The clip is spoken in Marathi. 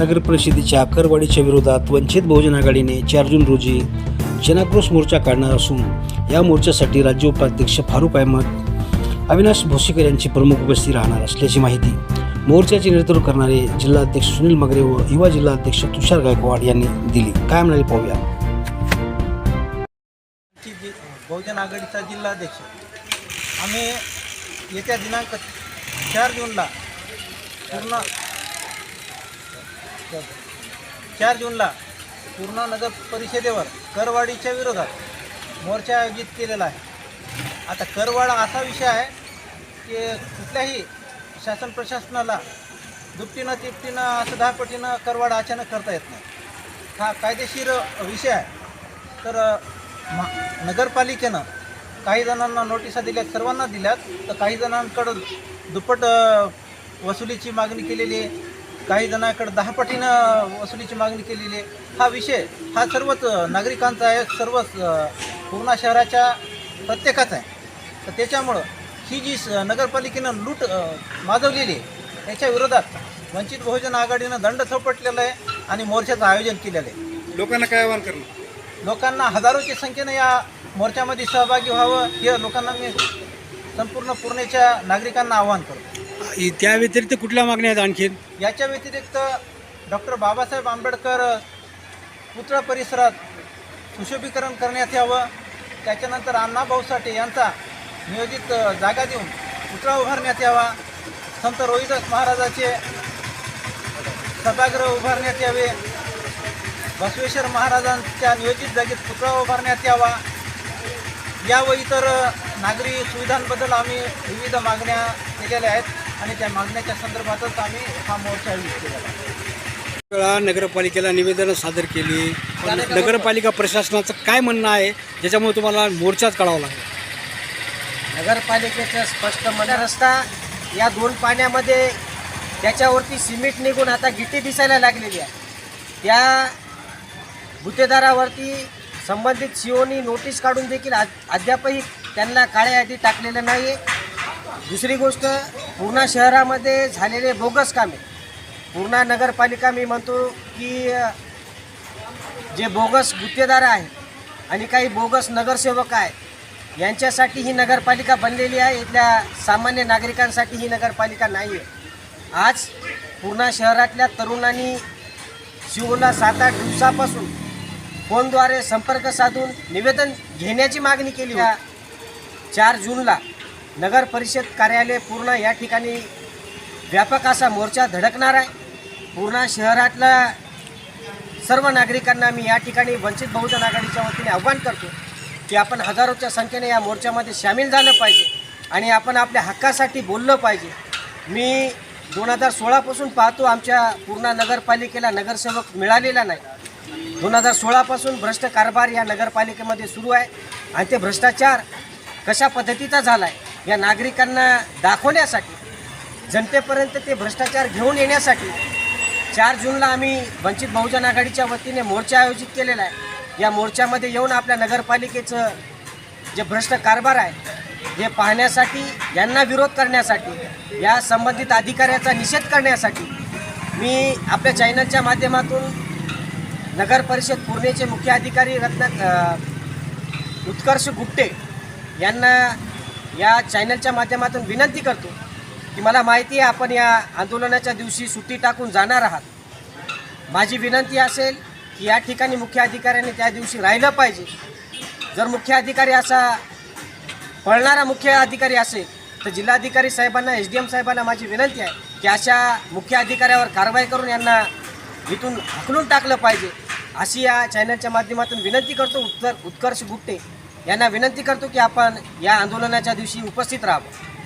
नगर परिषदेच्या करवाढीच्या विरोधात वंचित बहुजन आघाडीने चार जून रोजी जनाक्रोश मोर्चा काढणार असून या मोर्चासाठी राज्य उपाध्यक्ष फारुख अहमद अविनाश भोसेकर यांची प्रमुख उपस्थिती राहणार असल्याची माहिती मोर्चाचे नेतृत्व करणारे जिल्हाध्यक्ष सुनील मगरे व युवा जिल्हाध्यक्ष तुषार गायकवाड यांनी दिली. काय म्हणाले पाहूया. बहुजन आघाडीचा जिल्हाध्यक्ष. आम्ही येत्या दिनांक चार जूनला पूर्ण चार जूनला पूर्ण नगर परिषदेवर करवाढीच्या विरोधात मोर्चा आयोजित केलेला आहे. आता करवाढा असा विषय आहे की कुठल्याही शासन प्रशासनाला दुपटीनं तिपटीनं असं दहापटीनं करवाढा अचानक करता येत नाही. हा कायदेशीर विषय आहे. तर मा नगरपालिकेनं काही जणांना नोटिसा दिल्यात सर्वांना दिल्यात. तर काही जणांकडं दुप्पट वसुलीची मागणी केलेली आहे. काही जणांकडं दहा पटीनं वसुलीची मागणी केलेली आहे. हा विषय हा सर्वच नागरिकांचा आहे सर्वच पूर्णा शहराच्या प्रत्येकाचा आहे. तर त्याच्यामुळं ही जी स- नगरपालिकेनं लूट माजवलेली आहे त्याच्या विरोधात वंचित बहुजन आघाडीनं दंड थोपटलेला आहे आणि मोर्चाचं आयोजन केलेलं आहे. लोकांना काय आवाहन करणं लोकांना हजारोच्या संख्येने या मोर्चामध्ये सहभागी व्हावं हे लोकांना मी संपूर्ण पूर्णेच्या नागरिकांना आवाहन करतो. त्या व्यतिरिक्त कुठल्या मागण्या आहेत आणखीन? याच्या व्यतिरिक्त डॉक्टर बाबासाहेब आंबेडकर पुतळा परिसरात सुशोभीकरण करण्यात यावं. त्याच्यानंतर अण्णाभाऊ साठे यांचा नियोजित अ, जागा देऊन पुतळा उभारण्यात यावा. संत रोहिदास महाराजाचे सभागृह उभारण्यात यावे. बसवेश्वर महाराजांच्या नियोजित जागेत पुतळा उभारण्यात यावा. या व इतर नागरी सुविधांबद्दल आम्ही विविध मागण्या केलेल्या आहेत आणि त्या मागण्याच्या संदर्भातच आम्ही हा मोर्चा आयोजित आहे. वेळा नगरपालिकेला निवेदनं सादर केली. नगरपालिका प्रशासनाचं काय म्हणणं आहे? ज्याच्यामुळे तुम्हाला मोर्चाच काढावा लागला. नगरपालिकेचं स्पष्ट म्हणा रस्ता या दोन पाण्यामध्ये त्याच्यावरती सिमेंट निघून आता गिट्टी दिसायला लागलेली आहे. त्या गुत्तेदारावरती संबंधित सीओनी नोटीस काढून देखील अद्यापही त्यांना काळ्या यादी टाकलेलं नाही आहे दुसरी गोष्ट पूर्णा शहरामध्ये झालेले बोगस कामे. पूर्णा नगरपालिका मी म्हणतो की जे बोगस गुत्तेदार आहेत आणि काही बोगस नगरसेवक आहेत यांच्यासाठी ही नगरपालिका बनलेली आहे. इथल्या सामान्य नागरिकांसाठी ही नगरपालिका नाही आहे. आज पूर्णा शहरातल्या तरुणांनी शिवला सात आठ दिवसापासून फोनद्वारे संपर्क साधून निवेदन घेण्याची मागणी केली चार जूनला नगर परिषद कार्यालय पूर्ण या ठिकाणी व्यापक असा मोर्चा धडकणार आहे. पूर्णा शहरातल्या सर्व नागरिकांना मी या ठिकाणी वंचित बहुजन आघाडीच्या वतीने आव्हान करतो की आपण हजारोच्या संख्येने या मोर्चामध्ये सामील झालं पाहिजे आणि आपण आपल्या हक्कासाठी बोललं पाहिजे. मी दोन हजार सोळापासून पाहतो आमच्या पूर्णा नगरपालिकेला नगरसेवक मिळालेला नाही. दोन हजार सोळापासून भ्रष्ट कारभार या नगरपालिकेमध्ये सुरू आहे आणि ते भ्रष्टाचार कशा पद्धतीचा झाला आहे या नागरिकांना दाखवण्यासाठी जनतेपर्यंत ते भ्रष्टाचार घेऊन येण्यासाठी चार जूनला आम्ही वंचित बहुजन आघाडीच्या वतीने मोर्चा आयोजित केलेला आहे. या मोर्चामध्ये येऊन आपल्या नगरपालिकेचं जे भ्रष्ट कारभार आहे हे पाहण्यासाठी यांना विरोध करण्यासाठी या संबंधित अधिकाऱ्याचा निषेध करण्यासाठी मी आपल्या चॅनलच्या माध्यमातून नगर परिषद पुणेचे मुख्य अधिकारी रत्न उत्कर्ष गुप्टे यांना या चॅनलच्या माध्यमातून विनंती करतो की मला माहिती आहे आपण या आंदोलनाच्या दिवशी सुट्टी टाकून जाणार आहात. माझी विनंती असेल की या ठिकाणी मुख्य अधिकाऱ्यांनी त्या दिवशी राहिलं पाहिजे. जर मुख्य अधिकारी असा पळणारा मुख्य अधिकारी असेल तर जिल्हाधिकारी साहेबांना एस डी एम साहेबांना माझी विनंती आहे की अशा मुख्य अधिकाऱ्यावर कारवाई करून यांना इथून हकलून टाकलं पाहिजे. अशी या चॅनलच्या माध्यमातून विनंती करतो. उत्तर उत्कर्ष गुप्ते. यांना विनंती करतो की आपण या आंदोलनाच्या दिवशी उपस्थित राहावं.